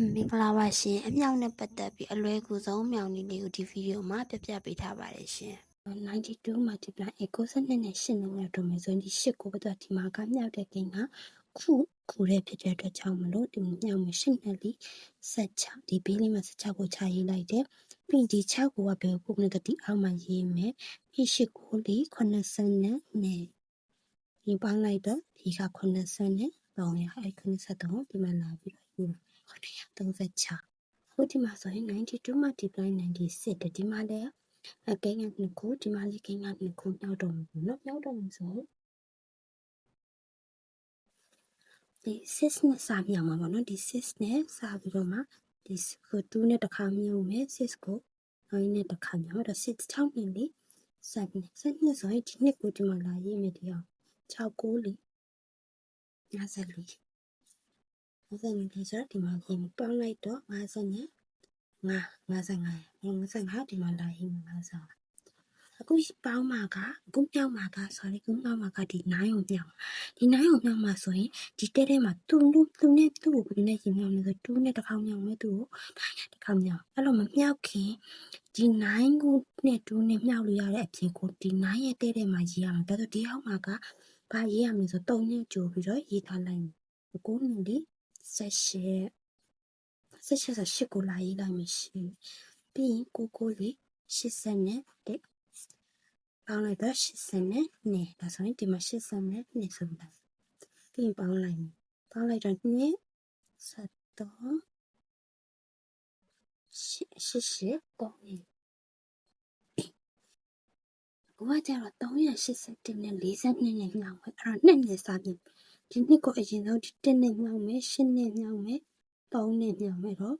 မင်္ဂလာပါရှင်အမြောက်နဲ့ပတ်သက်ပြီးအလွဲကူဆုံးမြောင်နည်းလေးကိုဒီဗီဒီယိုမှာပြပြပေးထားပါတယ်ရှင်92 multiply 92နဲ့8နဲ့မြောက်တော့မယ်ဆိုရင်ဒီ8ကိုပတ်သက်ဒီမှာကမြောက်တဲ့ကိန်းကခုခုတဲ့ဖြစ်တဲ့အတွက်ကြောင့်မလို့ဒီမြောက်မယ်8နဲ့လီ16ဒီဘေးလေးမှာ16ကိုခြာရေးလိုက်တယ်ပြီးဒီ6ကိုကဘယ်ကိုပုံနဲ့ဒီအောက်မှာရေးမယ်ပြီး8ကိုလီ80နဲ့နဲ့ဒီပေါင်းလိုက်တော့ဒီက80နဲ့3ရအဲ့83ကိုဒီမှာလာပြီးတော့ ရေးမယ်36အခုဒီမှာဆိုရင်92 multiply 96တဲ့ဒီမှာလည်းအကိန်းကနှစ်ခုဒီမှာလေးကိန်းကနှစ်ခုညှောက်တော့မှာပေါ့နော်ညှောက်တော့မှာဆိုဒီ6နဲ့စာမြောက်မှာပေါ့နော်ဒီ6နဲ့စာပြီးတော့မှဒီကို2နဲ့တစ်ခါမြောက်မယ်6ကို9နဲ့တစ်ခါမြောက်တော့6 6နဲ့လေ7နဲ့7နဲ့ဆိုရင်ဒီနှစ်ကိုဒီမှာလာရေးမယ်ဒီအောင်6 9လေ54 54ဒီဆိုတော့ဒီမှာရေးမယ်ပေါင်းလိုက်တော့50နဲ့5 55 55ဒီမှာလာရေးမယ်55အခုပေါင်းမှာကအခုမြောက်မှာက sorry အခုမြောက်မှာကဒီ9ကိုမြောက်ဒီ9ကိုမြောက်မှာဆိုရင်ဒီတဲထဲမှာသူ့လူသူ့နဲ့သူ့ကိုဘယ်နဲ့ရင်မြောက်လဲဆို2နဲ့တစ်ခေါက်မြောက်မယ်သူ့ကို9နဲ့တစ်ခေါက်မြောက်အဲ့လိုမမြောက်ခင်ဒီ9ကိုနဲ့2နဲ့မြောက်လို့ရတဲ့အပြင်ကိုဒီ9ရဲ့တဲထဲမှာရေးရမှာဒါဆိုဒီအောက်မှာကဘာရေးရမလဲဆို3နဲ့ကြိုပြီးတော့ရေးထားလိုက်မယ်ကိုနဲ့လေ ဆက်ရှက်ဆက်ရှက်ဆိုရှစ်ကိုလာရေးလိုက်မယ်ရှိပြီးရင်ကိုကိုလေး80နဲ့တဲ့ပေါင်းလိုက်တော့80နဲ့နဲ့ဒါဆိုရင်ဒီမှာ80နဲ့နဲ့ဆိုလိုက်ပြီးရင်ပေါင်းလိုက်မယ်ပေါင်းလိုက်တော့2 73 88ပေါင်းရင်ဘဝကျတော့381နဲ့42နဲ့ညောင်းမယ်အဲ့တော့နှစ်နဲ့စားပြီ ဒီနှစ်ကိုအရင်ဆုံးဒီ1နဲ့ညောင်းမယ်8နဲ့ညောင်းမယ်3နဲ့ညောင်းမယ်တော့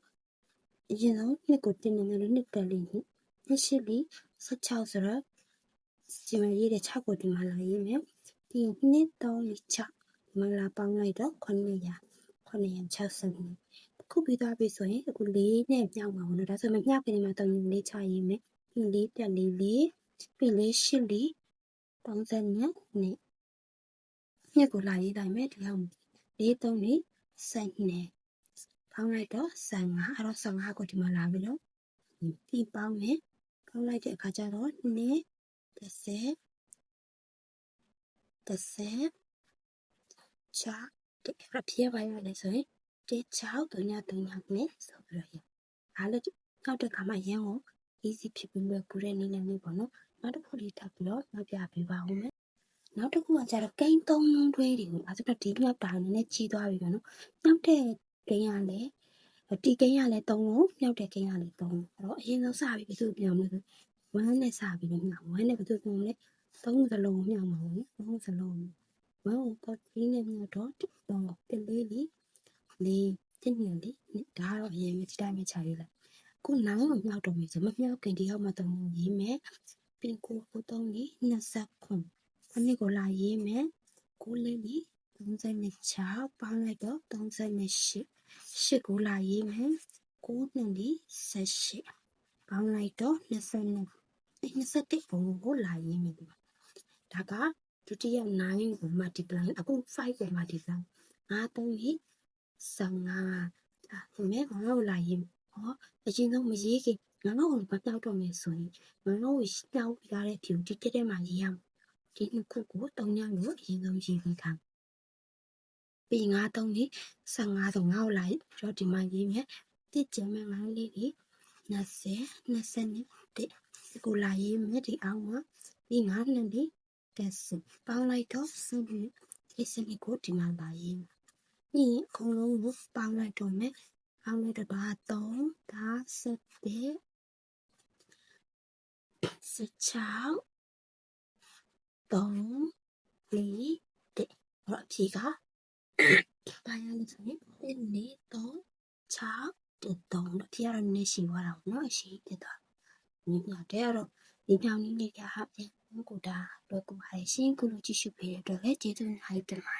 အရင်ဆုံးနှစ်ကို1နဲ့ညောင်းလို့နှစ်တက်လေးနှစ်နှစ်ရှိလီ16ဆိုတော့ဒီမှာရေးတဲ့6ကိုဒီမှာလာရေးမယ်ဒီနှစ်3 6ဒီမှာလာပေါင်းလိုက်တော့900 960ခုပြီးသွားပြီဆိုရင်အခု၄နဲ့မြောက်မှာပေါ့နော်ဒါဆိုမှမြောက်ကနေမှ3လေးချရေးမယ်ပြီး၄တက်လေးလေးပြီးလေး၈လေး30နဲ့နဲ့ ညကိုလာရေးလိုက်မယ်ဒီအောင်၄3လေး7နဲ့ပေါင်းလိုက်တော့15အဲ့တော့15ကိုဒီမှာလာပြီးတော့ပြီးပေါင်းမယ်ပေါင်းလိုက်တဲ့အခါကျတော့2 30 30ချာတဲ့ရပြည့်ပါရလဲဆိုရင်တေချောက်3ည3ညနဲ့ဆိုပြီးတော့ရအားလည်းနောက်တစ်ခါမှရန်ကို easy ဖြစ်ပြီးလွယ်ကူတဲ့နည်းနဲ့လေးပေါ့နော်နောက်တစ်ခုလေးထပ်ပြီးတော့နောက်ပြပေးပါဦးမယ် နောက်တစ်ခုကကျတော့ကိန်းသုံးလုံးတွဲတွေကိုအဲဆိုတော့ဒီမြောက်တာနည်းနည်းကြီးသွားပြီပေါ့နော်နောက်တဲ့ကိန်းကလည်းဒီကိန်းကလည်း3လုံးမြောက်တဲ့ကိန်းကလည်း3လုံးအဲ့တော့အရင်ဆုံးစပြီးဘယ်သူပြောင်းမလဲဆို1နဲ့စပြီးတော့မြောက်1နဲ့ဘယ်သူပြောင်းလဲ3စလုံးမြောက်မှာပေါ့နော်3စလုံး1ကိုတော့ဒီနဲ့မြောက်တော့တော့တလေးလေးလေးတင်းနေလေးဒါကတော့အရင်ကဒီတိုင်းပဲခြာရေးလိုက်ခုနိုင်ကိုမြောက်တော့ပြီဆိုမမြောက်ခင်ဒီရောက်မှတော့ရေးမယ်ပင်ကိုကိုတော့လေး29 ခုခဏကိုလာရေးမယ်ကိုလေးလေး36ပေါင်းလိုက်တော့38 8ကိုလာရေးမယ်9နဲ့လေး18ပေါင်းလိုက်တော့20နဲ့21ဘုံကိုလာရေးမယ်ဒါကဒုတိယ9ကို multiply အခု5ကို multiply 5 3 15ဒါမဲ့ငါတို့လာရေးဟောအရင်ဆုံးမရေးခင်ငါတို့ကိုမပြောက်တော့မယ်ဆိုရင်ငါတို့ကိုပြောက်ရတဲ့ဖြူဒီတက်တက်မှရေးရမယ် ဒီနှစ်ခုကိုတုံညလို့အရင်ဆုံးရေးပြီးထားပြီးငါသုံးလေး15ဆိုငါ့ကိုလာတော့ဒီမှာရေးမယ်တစ်ကျမယ်ငါလေးလေး20 20နဲ့ဒီကိုလာရေးမယ်ဒီအောင်မှာဒီငါနဲ့ဒီတက်စပေါင်းလိုက်တော့စနေဒီစနေကိုဒီမှာလာရေးမယ်ဒီအကုန်လုံးကိုပေါင်းလိုက်တော့မယ်ပေါင်းလိုက်တော့ဒါ3ဒါ7 16 3 4တဲ့အဲ့တော့အဖြေကဘာရလဲဆိုရင်1 2 3 6တဲ့3တော့အဖြေကတော့နည်းရှိသွားတာပေါ့နော်ရှိတဲ့တော့ညညတဲ့ကတော့ဒီကြောင်လေးလေးကဟာပြန်ကိုဒါတော့ကိုဟာရှင်းကိုလိုကြည့်ရှုပေးတဲ့အတွက်လည်းကျေးဇူးများတင်ပါတယ်